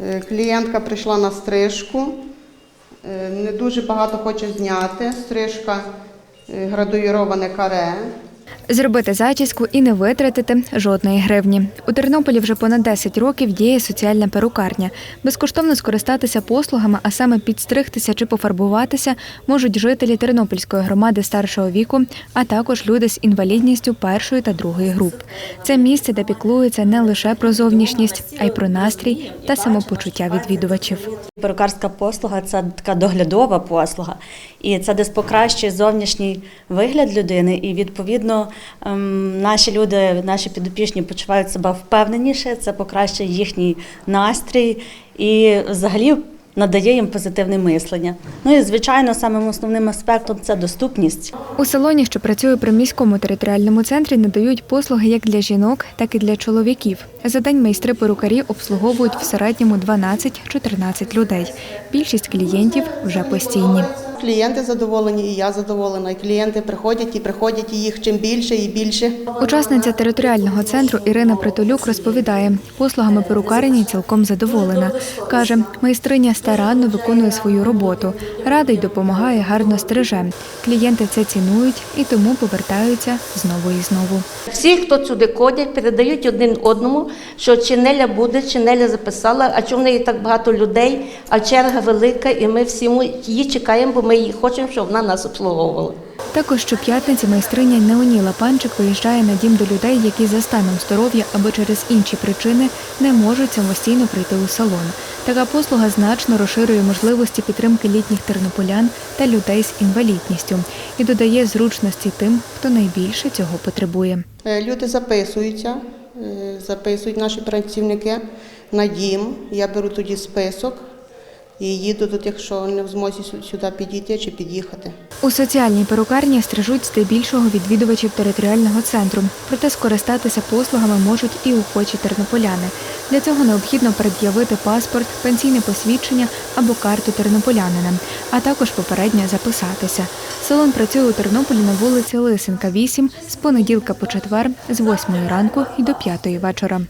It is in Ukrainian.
Е, Клієнтка прийшла на стрижку. Е, Не дуже багато хоче зняти. Стрижка е, градуїроване каре. Зробити зачіску і не витратити жодної гривні. У Тернополі вже понад 10 років діє соціальна перукарня. Безкоштовно скористатися послугами, а саме підстригтися чи пофарбуватися, можуть жителі Тернопільської громади старшого віку, а також люди з інвалідністю першої та другої груп. Це місце, де піклуються не лише про зовнішність, а й про настрій та самопочуття відвідувачів. Перукарська послуга це така доглядова послуга, і це десь покращує зовнішній вигляд людини. І відповідно наші люди, наші підопічні почувають себе впевненіше. Це покращує їхній настрій і взагалі надає їм позитивне мислення. Ну і звичайно, самим основним аспектом це доступність. У салоні, що працює при міському територіальному центрі, надають послуги як для жінок, так і для чоловіків. За день майстри перукарі обслуговують в середньому 12-14 людей. Більшість клієнтів вже постійні. Клієнти задоволені, і я задоволена. І клієнти приходять і приходять і їх чим більше і більше. Учасниця територіального центру Ірина Притулюк розповідає, послугами перукарні цілком задоволена. Каже, майстриня старанно виконує свою роботу, радить, допомагає, гарно стриже. Клієнти це цінують і тому повертаються знову і знову. Всі, хто сюди ходять, передають один одному, що чи Неля буде, чи Неля записала, а чому в неї так багато людей, а черга велика, і ми всі її чекаємо, бо ми її хочемо, щоб вона нас обслуговувала. Також щоп'ятниці майстриня Неоніла Панчик виїжджає на дім до людей, які за станом здоров'я або через інші причини не можуть самостійно прийти у салон. Така послуга значно розширює можливості підтримки літніх тернополян та людей з інвалідністю і додає зручності тим, хто найбільше цього потребує. Е, Люди записуються, е, записують наші працівники на дім. Я беру тоді список і їду тут, якщо не в змозі сюди підійти чи під'їхати. У соціальній перукарні стрижуть здебільшого відвідувачів територіального центру, проте скористатися послугами можуть і охочі тернополяни. Для цього необхідно пред'явити паспорт, пенсійне посвідчення або карту тернополянина, а також попередньо записатися. Салон працює у Тернополі на вулиці Лисенка, 8, з понеділка по четвер, з 8 ранку і до 5 вечора.